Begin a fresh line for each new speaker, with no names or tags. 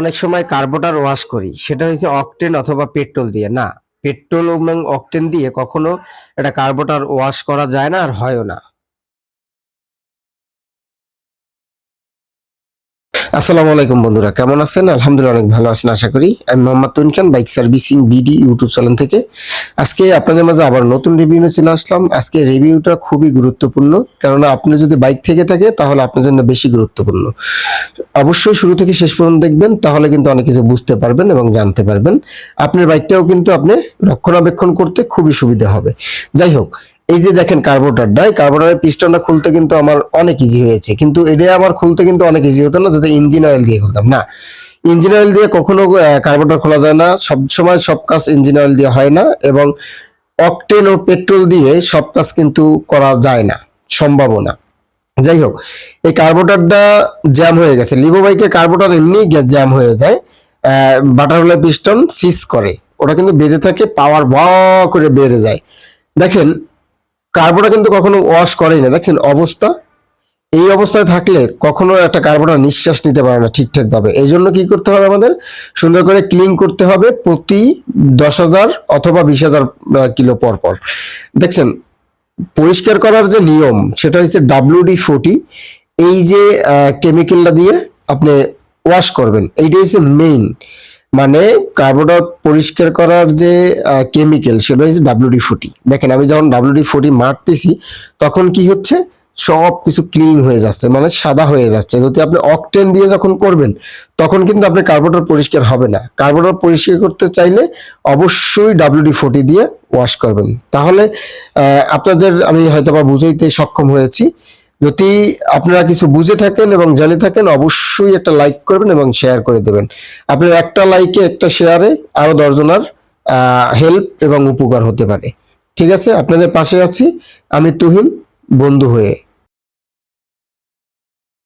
অনেক সময় carburettor wash করি। সেটা হচ্ছে অকটেন অথবা পেট্রোল দিয়ে। না, পেট্রোল এবং অকটেন দিয়ে কখনো এটা কার্বোটার ওয়াশ করা যায় না আর হয়ও না। আসসালামু আলাইকুম বন্ধুরা, কেমন আছেন? আলহামদুলিল্লাহ অনেক ভালো আছেন, আশা করি। আমি Mohammad Tuhin Khan bike servicing BD YouTube channel থেকে। আজকে আপনাদের মাঝে আবার নতুন রিভিউ নিয়ে চলে আসলাম। আজকে রিভিউটা খুবই গুরুত্বপূর্ণ, কেননা আপনি যদি বাইক থেকে থাকে, তাহলে আপনার জন্য বেশি গুরুত্বপূর্ণ। অবশ্যই শুরু থেকে শেষ পর্যন্ত দেখবেন, তাহলে কিন্তু অনেক কিছু বুঝতে পারবেন এবং জানতে পারবেন। আপনার বাইকটাও কিন্তু আপনি রক্ষণাবেক্ষণ করতে খুবই সুবিধা হবে। যাই হোক এই যে দেখেন কার্বোটারটা এই কার্বোটারের পিস্টনটা খুলতে কিন্তু আমার অনেক ইজি হয়েছে। কিন্তু এটা আমার খুলতে কিন্তু অনেক ইজি হতো না, যাতে ইঞ্জিন অয়েল দিয়ে খুলতাম, না? ইঞ্জিন অয়েল দিয়ে কখনো কার্বোটার খোলা যায় না সব সময় সব কাজ ইঞ্জিন অয়েল দিয়ে হয় না এবং অকটেন ও পেট্রোল দিয়ে সব কাজ কিন্তু করা যায় না সম্ভাবনা না। যাই হোক, এই কার্বোটারটা জ্যাম হয়ে গেছে। লিভো বাইকের কার্বোটার এমনি জ্যাম হয়ে যায় বাটারফ্লাই পিস্টন সিজ করে। ওটা কিন্তু বেঁধে থাকে পাওয়ার ব করে বেড়ে যায়। দেখেন কার্বোটা কিন্তু কখনো ওয়াশ করেই না দেখছেন অবস্থা? এই অবস্থায় থাকলে কখনো একটা কার্বোটা নিঃশ্বাস নিতে পারে না ঠিকঠাক ভাবে এই জন্য কি করতে হবে আমাদের? সুন্দর করে ক্লিন করতে হবে প্রতি দশ হাজার অথবা বিশ হাজার কিলো পর পর। দেখছেন, পরিষ্কার করার যে নিয়ম, সেটা হচ্ছে ডাব্লিউডি ফোর্টি এই যে কেমিক্যালটা দিয়ে আপনি ওয়াশ করবেন এইটা হচ্ছে মেইন মানে কার্বোডার পরিষ্কার করার যে কেমিক্যাল সেটা হচ্ছে ডাব্লিউডি ফোর্টি দেখেন আমি যখন ডাব্লিউডি ফোর্টি মারতেছি, তখন কি হচ্ছে? সব কিছু ক্লিন হয়ে যাচ্ছে মানে সাদা হয়ে যাচ্ছে। যদি আপনি অকটেন দিয়ে যখন করবেন, তখন কিন্তু আপনি কার্বোটার পরিষ্কার হবে না। কার্বোটার পরিষ্কার করতে চাইলে অবশ্যই ডাব্লিউডি ফোর্টি দিয়ে ওয়াশ করবেন। তাহলে আপনাদের আমি হয়তো বা বুঝাইতে সক্ষম হয়েছি যদি আপনারা কিছু বুঝে থাকেন এবং জানে থাকেন, অবশ্যই একটা লাইক করবেন এবং শেয়ার করে দেবেন। আপনার একটা লাইকে একটা শেয়ারে আরও দশজনার হেল্প এবং উপকার হতে পারে। ঠিক আছে? আপনাদের পাশে আছি। আমি তুহিন, বন্ধু হয়ে